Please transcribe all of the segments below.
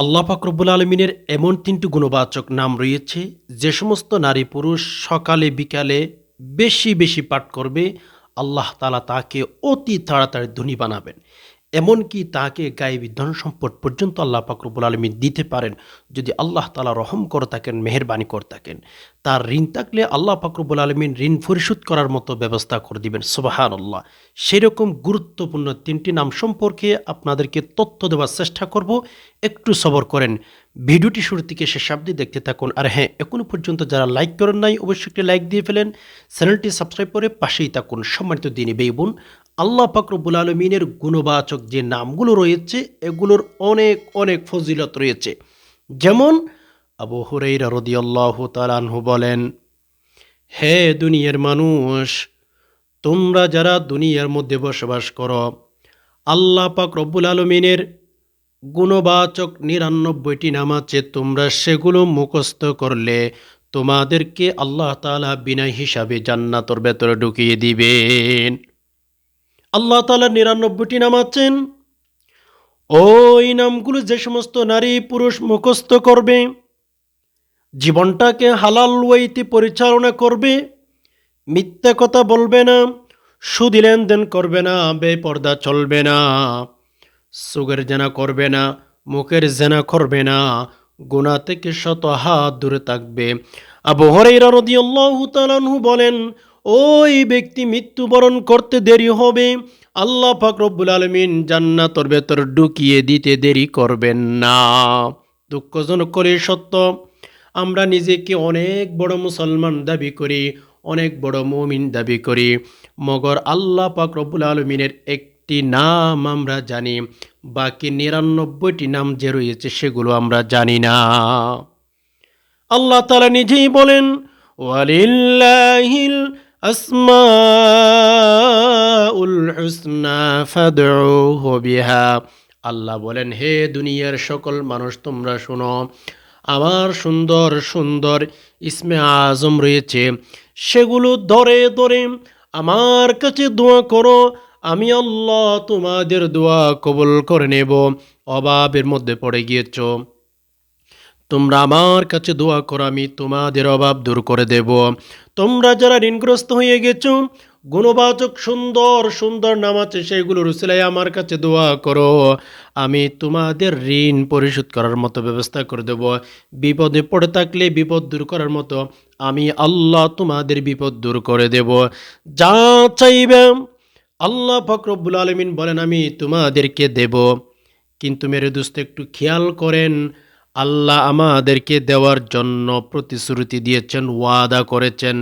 আল্লাহ ফাকরবুল আলমিনের এমন তিনটি গুণবাচক নাম রয়েছে, যে সমস্ত নারী পুরুষ সকালে, বিকালে বেশি বেশি পাঠ করবে, আল্লাহ তালা তাকে অতি তাড়াতাড়ি ধনী বানাবেন। এমনকি তাকে গায়েবী ধন সম্পদ পর্যন্ত আল্লাহ ফাকরবুল আলমী দিতে পারেন যদি আল্লাহ তালা রহম করে থাকেন, মেহরবানি করে থাকেন। তার ঋণ থাকলে আল্লাহ ফাকরবুল আলমিন ঋণ পরিশোধ করার মতো ব্যবস্থা করে দিবেন। সুবাহান আল্লাহ সেরকম গুরুত্বপূর্ণ তিনটি নাম সম্পর্কে আপনাদেরকে তথ্য দেওয়ার চেষ্টা করব। একটু সবর করেন। ভিডিওটি শুরু থেকে শেষ অবধি দেখতে থাকুন। আর হ্যাঁ এখনও পর্যন্ত যারা লাইক করেন নাই, অবশ্যই একটি লাইক দিয়ে ফেলেন। চ্যানেলটি সাবস্ক্রাইব করে পাশেই থাকুন। সম্মানিত দিনী বেই বোন আল্লাহ পাকরবুল আলমিনের গুণবাচক যে নামগুলো রয়েছে, এগুলোর অনেক অনেক ফজিলত রয়েছে। যেমন আবু হুরাইরা রদিয়াল্লাহ তালানহু বলেন, হে দুনিয়ার মানুষ, তোমরা যারা দুনিয়ার মধ্যে বসবাস করো, আল্লাহ পাক রব্বুল আলমিনের গুণবাচক নিরানব্বইটি নাম আছে, তোমরা সেগুলো মুখস্থ করলে তোমাদেরকে আল্লাহ তালা বিনা হিসাবে জান্নাতর ভেতরে ঢুকিয়ে দিবেন। আল্লাহ তালা নিরানব্বইটি নাম আছেন। ওই নামগুলো যে সমস্ত নারী, পুরুষ মুখস্থ করবে, জীবনটাকে হালাল ওয়াইতে পরিচালনা করবে, মিথ্যা কথা বলবে না, সুদি লেনদেন করবে না, বেপর্দা চলবে না, সুগের জেনা করবে না, মুখের জেনা করবে না গুণা থেকে শত হাত দূরে থাকবে। আবু হরাইরা রদিয়াল্লাহু তাআলাহু বলেন ওই ব্যক্তি মৃত্যুবরণ করতে দেরি হবে। আল্লাহ ফাকরবুল আলমিন জান্নাতর ভেতর ঢুকিয়ে দিতে দেরি করবেন না। দুঃখজনক করে সত্য, আমরা নিজেকে অনেক বড় মুসলমান দাবি করি, অনেক বড় মমিন দাবি করি, মগর আল্লাহ পাক রব্বুল আলমিনের একটি নাম আমরা জানি, বাকি নিরানব্বইটি নাম যে রয়েছে সেগুলো আমরা জানি না। আল্লাহ তালা নিজেই বলেন, ওয়ালিল্লাহিল আসমাউল হুসনা ফাদউহু বিহা। আল্লাহ বলেন, হে দুনিয়ার সকল মানুষ, তোমরা শোনো, আমার সুন্দর সুন্দর ইসমে আজম রয়েছে। সেগুলো ধরে ধরে আমার কাছে দোয়া করো, আমি আল্লাহ তোমাদের দোয়া কবুল করে নেব। অভাবের মধ্যে পড়ে গিয়েছ। তোমরা আমার কাছে দোয়া করো, আমি তোমাদের অভাব দূর করে দেব। তোমরা যারা ঋণগ্রস্ত হয়ে গেছো, গুণবাচক, সুন্দর সুন্দর নাম আছে সেগুলো রুসিলাই আমার কাছে দোয়া করো। আমি তোমাদের ঋণ পরিশোধ করার মতো ব্যবস্থা করে দেব। বিপদে পড়ে থাকলে বিপদ দূর করার মতো আমি আল্লাহ তোমাদের বিপদ দূর করে দেব। যা চাইবে আল্লাহ ফকরবুল আলমিন বলেন, আমি তোমাদেরকে দেব। কিন্তু মেরে দোস্ত, একটু খেয়াল করেন আল্লাহ আমাদেরকে দেওয়ার জন্য প্রতিশ্রুতি দিয়েছেন, ওয়াদা করেছেন।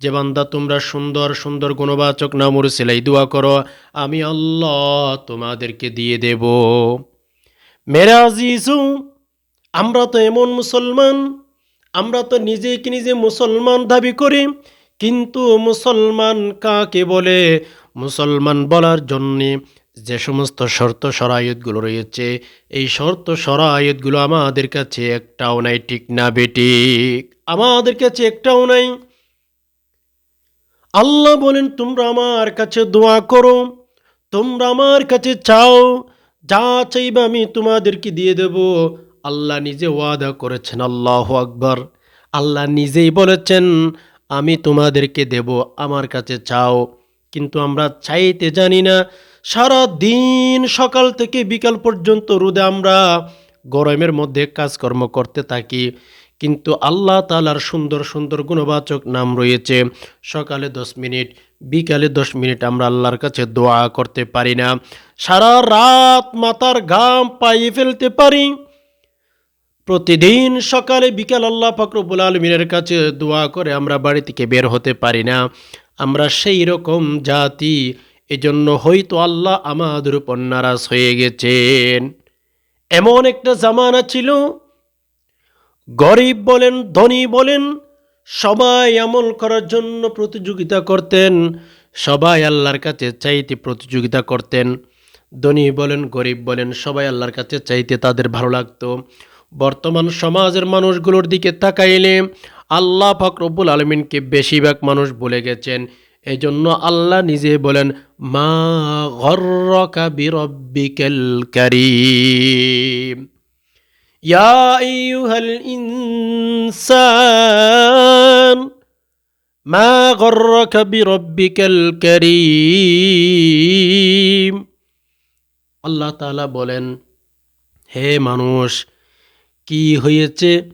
যে বান্দা, তোমরা সুন্দর সুন্দর গুণবাচক নামর সেলাই দোয়া করো, আমি আল্লাহ তোমাদেরকে দিয়ে দেব। মেরা আজিজু, আমরা তো এমন মুসলমান, আমরা তো নিজেকে নিজে মুসলমান দাবি করি, কিন্তু মুসলমান কাকে বলে? মুসলমান বলার জন্যে যে সমস্ত শর্ত সরায়তগুলো রয়েছে, এই শর্ত সরায়তগুলো আমাদের কাছে একটাও নাই, ঠিক না বেটিক আমাদের কাছে একটাও নাই। আল্লাহ বলেন, তোমরা আমার কাছে দোয়া করো, তোমরা আমার কাছে চাও, যা চাইবে আমি তোমাদেরকে দিয়ে দেব। আল্লাহ নিজে ওয়াদা করেছেন, আল্লাহ আকবর। আল্লাহ নিজেই বলেছেন, আমি তোমাদেরকে দেব, আমার কাছে চাও। কিন্তু আমরা চাইতে জানি না সারা দিন সকাল থেকে বিকাল পর্যন্ত রোদে আমরা গরমের মধ্যে কাজকর্ম করতে থাকি। কিন্তু আল্লাহ তালার সুন্দর সুন্দর গুণবাচক নাম রয়েছে, সকালে দশ মিনিট, বিকালে দশ মিনিট আমরা আল্লাহর কাছে দোয়া করতে পারি না। সারা রাত মাথার ঘাম পাইয়ে ফেলতে পারি। প্রতিদিন সকালে বিকাল আল্লাহ ফকরবুল আলমিনের কাছে দোয়া করে আমরা বাড়ি থেকে বের হতে পারি না। আমরা সেই রকম জাতি এজন্য হয়তো আল্লাহ আমাদের উপর নারাজ হয়ে গেছেন। এমন একটা জামানা ছিল, গরিব বলেন, ধনী বলেন, সবাই আমল করার জন্য প্রতিযোগিতা করতেন, সবাই আল্লাহর কাছে চাইতে প্রতিযোগিতা করতেন। ধনী বলেন, গরিব বলেন, সবাই আল্লাহর কাছে চাইতে তাদের ভালো লাগতো। বর্তমান সমাজের মানুষগুলোর দিকে তাকাইলে আল্লাহ ফকরবুল আলমিনকে বেশিরভাগ মানুষ বলে গেছেন। এই জন্য আল্লাহ নিজে বলেন, মা ইয়া মা আল্লাহ তাআলা বলেন, হে মানুষ, কি হয়েছে?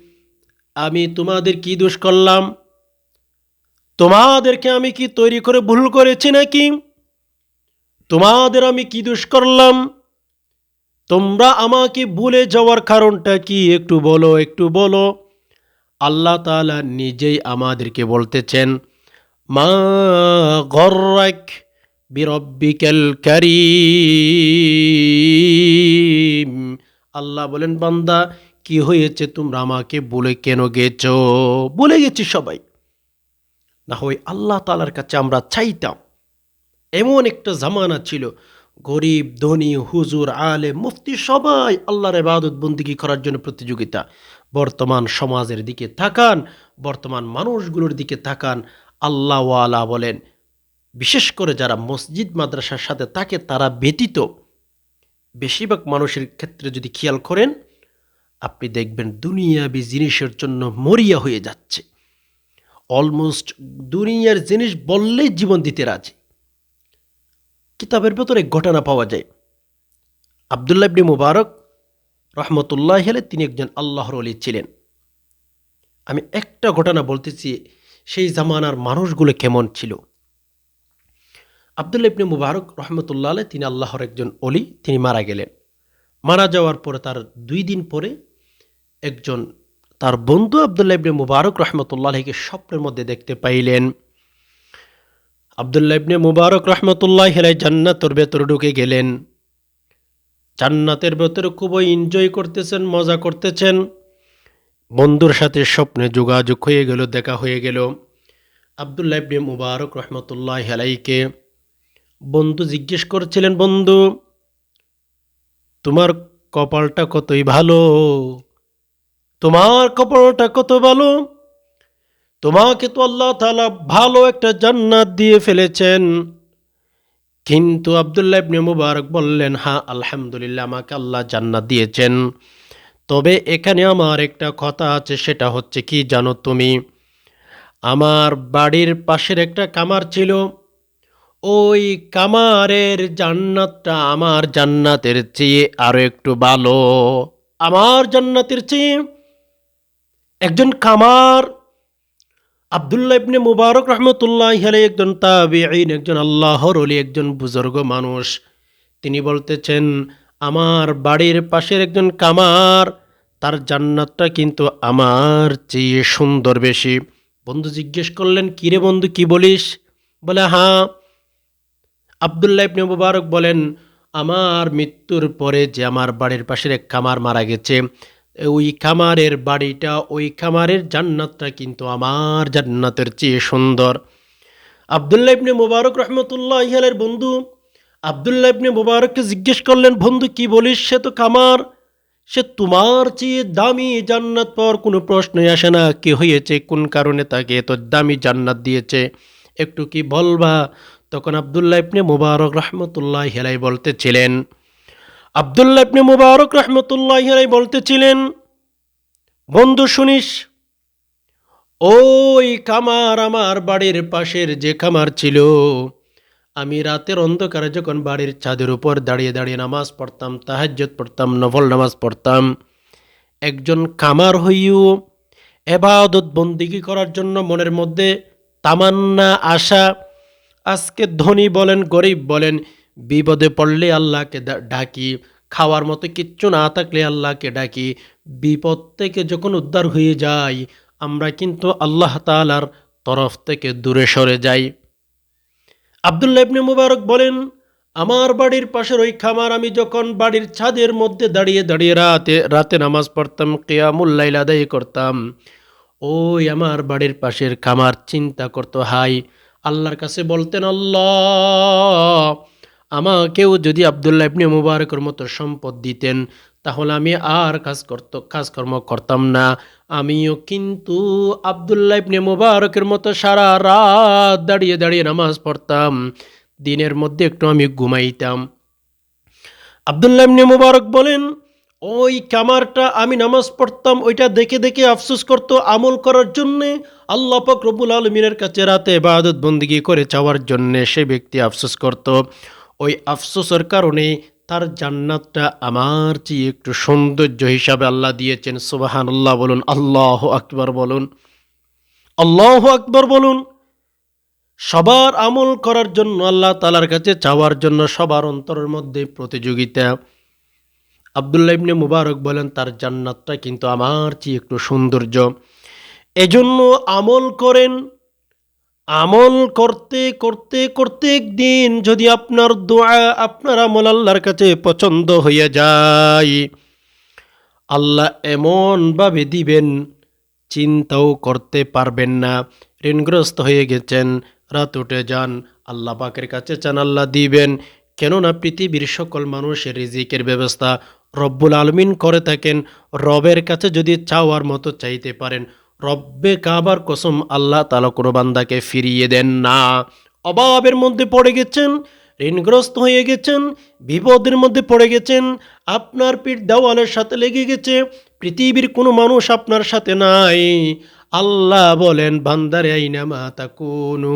আমি তোমাদের কি দোষ করলাম? তোমাদেরকে আমি কি তৈরি করে ভুল করেছি নাকি? তোমাদের আমি কি দোষ করলাম? তোমরা আমাকে ভুলে যাওয়ার কারণটা কি? একটু বলো একটু বলো। আল্লাহ তালা নিজেই আমাদেরকে বলতেছেন, মা গর্রাক বিরব্বিকাল কারীম। আল্লাহ বলেন, বান্দা, কি হয়েছে? তোমরা আমাকে বলে কেন গেছ? বলে গেছি সবাই। না হয় আল্লাহ তালার কাছে আমরা চাইতাম। এমন একটা জামানা ছিল, গরিব, ধনী, হুজুর আলে মুফতি সবাই আল্লাহর ইবাদত বন্দিগি করার জন্য প্রতিযোগিতা। বর্তমান সমাজের দিকে তাকান, বর্তমান মানুষগুলোর দিকে তাকান, আল্লাহওয়ালা বলেন। বিশেষ করে যারা মসজিদ মাদ্রাসার সাথে থাকে, তারা ব্যতীত। বেশিরভাগ মানুষের ক্ষেত্রে যদি খেয়াল করেন, আপনি দেখবেন দুনিয়াবি জিনিসের জন্য মরিয়া হয়ে যাচ্ছে। অলমোস্ট দুনিয়ার জিনিস বললেই জীবন দিতে রাজি। কিতাবের ভেতরে ঘটনা পাওয়া যায়। আবদুল্লাহ ইবনে মুবারক রহমতুল্লাহ হলে তিনি একজন আল্লাহর অলি ছিলেন। আমি একটা ঘটনা বলতেছি, সেই জামানার মানুষগুলো কেমন ছিল? আবদুল্লাহ ইবনে মুবারক রহমতুল্লাহ আলাই তিনি আল্লাহর একজন অলি তিনি মারা গেলেন। মারা যাওয়ার পরে তার দুই দিন পরে একজন তার বন্ধু আবদুল্লাহ ইবনে মুবারক রহমতুল্লাহকে স্বপ্নের মধ্যে দেখতে পাইলেন। আবদুল্লাহ ইবনে মুবারক রহমতুল্লাহ হেলাই জান্নাতর ভেতরে ঢুকে গেলেন। জান্নাতের ভেতরে খুবই এনজয় করতেছেন, মজা করতেছেন। বন্ধুর সাথে স্বপ্নে যোগাযোগ হয়ে গেল, দেখা হয়ে গেল। আবদুল্লাহ ইবনে মুবারক রহমতুল্লাহ হেলাইকে বন্ধু জিজ্ঞেস করছিলেন, বন্ধু, তোমার কপালটা কতই ভালো? তোমার কপড়টা কত ভালো? তোমাকে তো আল্লাহ তালা ভালো একটা জান্নাত দিয়ে ফেলেছেন। কিন্তু আবদুল্লাহ ইবনে মুবারক বললেন হ্যাঁ আলহামদুলিল্লাহ, আমাকে আল্লাহ জান্নাত দিয়েছেন। তবে এখানে আমার একটা কথা আছে, সেটা হচ্ছে কি জানো তুমি? আমার বাড়ির পাশের একটা কামার ছিল। ওই কামারের জান্নাতটা আমার জান্নাতের চেয়ে আরও একটু ভালো। আমার জান্নাতের চেয়ে একজন কামার, আবদুল্লাহ ইবনে মুবারক রহমতুল্লাহ আলাই একজন তাবিঈন, একজন আল্লাহর অলি একজন বুজুর্গ মানুষ। তিনি বলতেছেন, আমার বাড়ির পাশের একজন কামার, তার জান্নাতটা কিন্তু আমার চেয়ে সুন্দর বেশি। বন্ধু জিজ্ঞেস করলেন, কিরে বন্ধু, কি বলিস? বলে হ্যাঁ। আবদুল্লাহ ইবনে মুবারক বলেন, আমার মৃত্যুর পরে যে আমার বাড়ির পাশের এক কামার মারা গেছে ওই খামারের বাড়িটা, ওই খামারের জান্নাতটা কিন্তু আমার জান্নাতের চেয়ে সুন্দর। আবদুল্লাহ ইবনে মুবারক রহমতুল্লাহ ইহালের বন্ধু, আবদুল্লাহ ইবনে মুবারককে জিজ্ঞেস করলেন, বন্ধু, কি বলিস? সে তো খামার। সে তোমার চেয়ে দামি জান্নাত পাওয়ার কোনো প্রশ্নই আসে না। কি হয়েছে? কোন কারণে তাকে এত দামি জান্নাত দিয়েছে? একটু কি বলবা? তখন আবদুল্লাহ ইবনে মুবারক রহমতুল্লাহ হেলাই বলতেছিলেন আবদুল্লাহ ইবনে মুবারক রহমতুল্লাহ বলতেছিলেন, বন্ধু শুনিস, ওই খামার আমার বাড়ির পাশের যে খামার ছিল, আমি রাতের অন্ধকারে যখন বাড়ির ছাদের উপর দাঁড়িয়ে দাঁড়িয়ে নামাজ পড়তাম তাহাজ্জত পড়তাম, নফল নামাজ পড়তাম, একজন খামার হইও এবাদত বন্দিগি করার জন্য মনের মধ্যে তামান্না, আশা, আজকে ধনী বলেন, গরিব বলেন বিপদে পড়লে আল্লাহকে ডাকি, খাওয়ার মতো কিচ্ছু না থাকলে আল্লাহকে ডাকি। বিপদ থেকে যখন উদ্ধার হয়ে যায় আমরা কিন্তু আল্লাহ তালার তরফ থেকে দূরে সরে যাই। আবদুল্লাহ ইবনে মুবারক বলেন, আমার বাড়ির পাশের ওই খামার আমি যখন বাড়ির ছাদের মধ্যে দাঁড়িয়ে দাঁড়িয়ে রাতে রাতে নামাজ পড়তাম কেয়ামুল্লাইল আদায় করতাম। ওই আমার বাড়ির পাশের খামার চিন্তা করতো, হাই, আল্লাহর কাছে বলতেন, আল্লাহ আমাকেও যদি আবদুল্লাহ ইবনে মুবারকের মতো সম্পদ দিতেন, তাহলে আমি আর কাজ করত, কাজকর্ম করতাম না। আমিও কিন্তু আবদুল্লাহ ইবনে মুবারকের মতো সারা রাত দাঁড়িয়ে দাঁড়িয়ে নামাজ পড়তাম। দিনের মধ্যে একটু আমি ঘুমাইতাম। আবদুল্লাহ ইবনে মুবারক বলেন, ওই কামারটা আমি নামাজ পড়তাম, ওইটা দেখে দেখে আফসোস করত আমল করার জন্যে। আল্লাহ পাক রব্বুল আলমিনের কাছে রাতে বাদত বন্দিগি করে চাওয়ার জন্যে সে ব্যক্তি আফসোস করত। ওই আফসোসের কারণে তার জান্নাতটা আমার চেয়ে একটু সৌন্দর্য হিসাবে আল্লাহ দিয়েছেন। সুবাহান আল্লাহ বলুন, আল্লাহ আকবর বলুন, আল্লাহ আকবর বলুন। সবার আমল করার জন্য আল্লাহ তালার কাছে চাওয়ার জন্য সবার অন্তরের মধ্যে প্রতিযোগিতা। আবদুল্লাহ ইবনে মুবারক বলেন, তার জান্নাতটা কিন্তু আমার চেয়ে একটু সৌন্দর্য। এজন্য আমল করেন আমল করতে করতে করতে একদিন যদি আপনার দোয়া, আপনার আমল আল্লাহর কাছে পছন্দ হইয়া যায়, আল্লাহ এমনভাবে দিবেন, চিন্তাও করতে পারবেন না। ঋণগ্রস্ত হয়ে গেছেন, রাত উঠে যান, আল্লাহ পাকের কাছে চান আল্লাহ দিবেন। কেননা পৃথিবীর সকল মানুষের রিজিকের ব্যবস্থা রব্বুল আলমিন করে থাকেন। রবের কাছে যদি চাওয়ার মতো চাইতে পারেন রব্বে কাবার কসম আল্লাহ তালা কোনো বান্দাকে ফিরিয়ে দেন না। অভাবের মধ্যে পড়ে গেছেন, ঋণগ্রস্ত হয়ে গেছেন, বিপদের মধ্যে পড়ে গেছেন, আপনার পিঠ দেওয়ালের সাথে লেগে গেছে, পৃথিবীর কোনো মানুষ আপনার সাথে নাই। আল্লাহ বলেন, বান্দারে আইনামা তা কোনো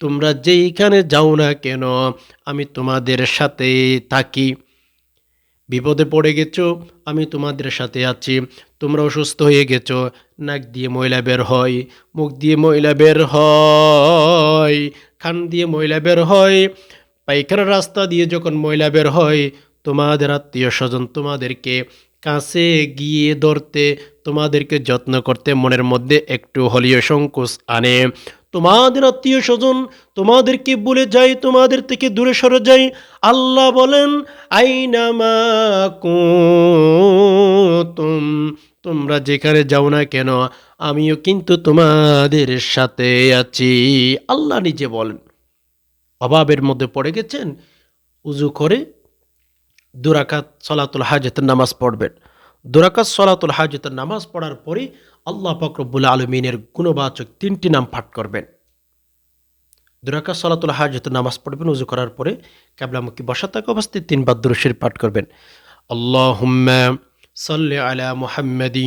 তোমরা যেইখানে যাও না কেন, আমি তোমাদের সাথে থাকি। বিপদে পড়ে গেছো, আমি তোমাদের সাথে আছি। তোমরা অসুস্থ হয়ে গেছো, নাক দিয়ে ময়লা বের হয়, মুখ দিয়ে ময়লা বের হয় খান দিয়ে ময়লা বের হয়, পায়খানার রাস্তা দিয়ে যখন ময়লা বের হয়, তোমাদের আত্মীয় স্বজন তোমাদেরকে কাছে গিয়ে ধরতে, তোমাদেরকে যত্ন করতে মনের মধ্যে একটু হলিও সংকোচ আনে। তোমাদের আত্মীয় স্বজন তোমাদেরকে বলে যাই তোমাদের থেকে দূরে সরে যাই আল্লাহ বলেন আইনামা তুম তোমরা যেখানে যাও না কেন, আমিও কিন্তু তোমাদের সাথে আছি। আল্লাহ নিজে বলেন। অভাবের মধ্যে পড়ে গেছেন, উজু করে দুরাকাত সলাতুল হাজতের নামাজ পড়বেন। দুরাকাত সলাতুল হাজতের নামাজ পড়ার পরে আল্লাহ ফকরবুল আলমিনের গুণবাচক তিনটি নাম পাঠ করবেন। দুরাকাত সলাতুল হাজতের নামাজ পড়বেন উজু করার পরে কাবলামুখী বসা থাকা অবস্থায় তিনবার দুরুশির পাঠ করবেন আল্লাহ صل على محمد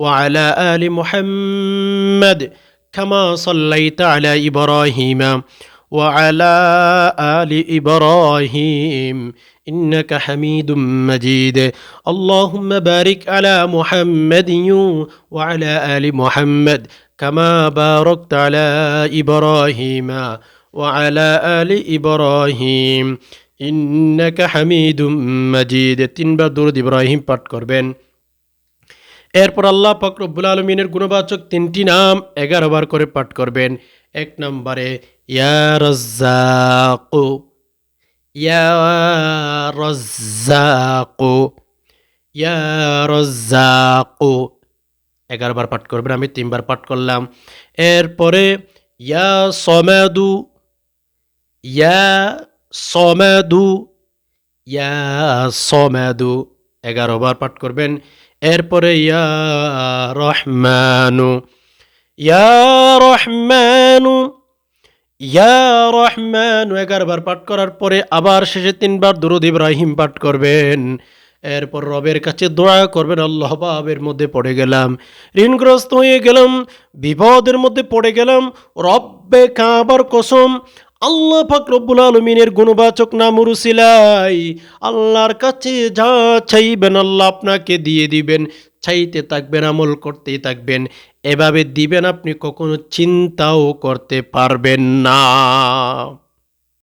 وعلى آل محمد كما صليت على إبراهيم وعلى آل إبراهيم إنك حميد مجيد اللهم بارك على محمد وعلى آل محمد كما باركت على إبراهيم وعلى آل إبراهيم ইন্নাকা হামিদুম মাজিদ তিনবার দরুদ ইব্রাহিম পাঠ করবেন এরপর আল্লাহ পাক রব্বুল আলমিনের গুণবাচক তিনটি নাম এগারো বার করে পাঠ করবেন এক নম্বরে ইয়া রজ্জাকু ইয়া রজ্জাকু ইয়া রজ্জাকু এগারো বার পাঠ করবেন, আমি তিনবার পাঠ করলাম। এরপরে, ইয়া সমেদু ইয়া সমেদু ইয়া সমেদু, এগারো বার পাঠ করবেন। এরপরে, ইয়া রহমানু ইয়া রহমানু ইয়া রহমানু বার পাঠ করার পরে আবার শেষে তিনবার দুরুদ ইব্রাহিম পাঠ করবেন। এরপর রবের কাছে দোয়া করবেন, আল্লাহ বাবের মধ্যে পড়ে গেলাম, ঋণগ্রস্ত হয়ে গেলাম, বিপদের মধ্যে পড়ে গেলাম, রব্বে কাবার কসম, আল্লাহ ফাকরবুল আলমিনের গুণবাচক নাম উরুসিলাই, আল্লাহর কাছে যা চাইবেন আল্লাহ আপনাকে দিয়ে দিবেন, চাইতে থাকবেন, আমল করতেই থাকবেন, এভাবে দিবেন আপনি কখনো চিন্তাও করতে পারবেন না।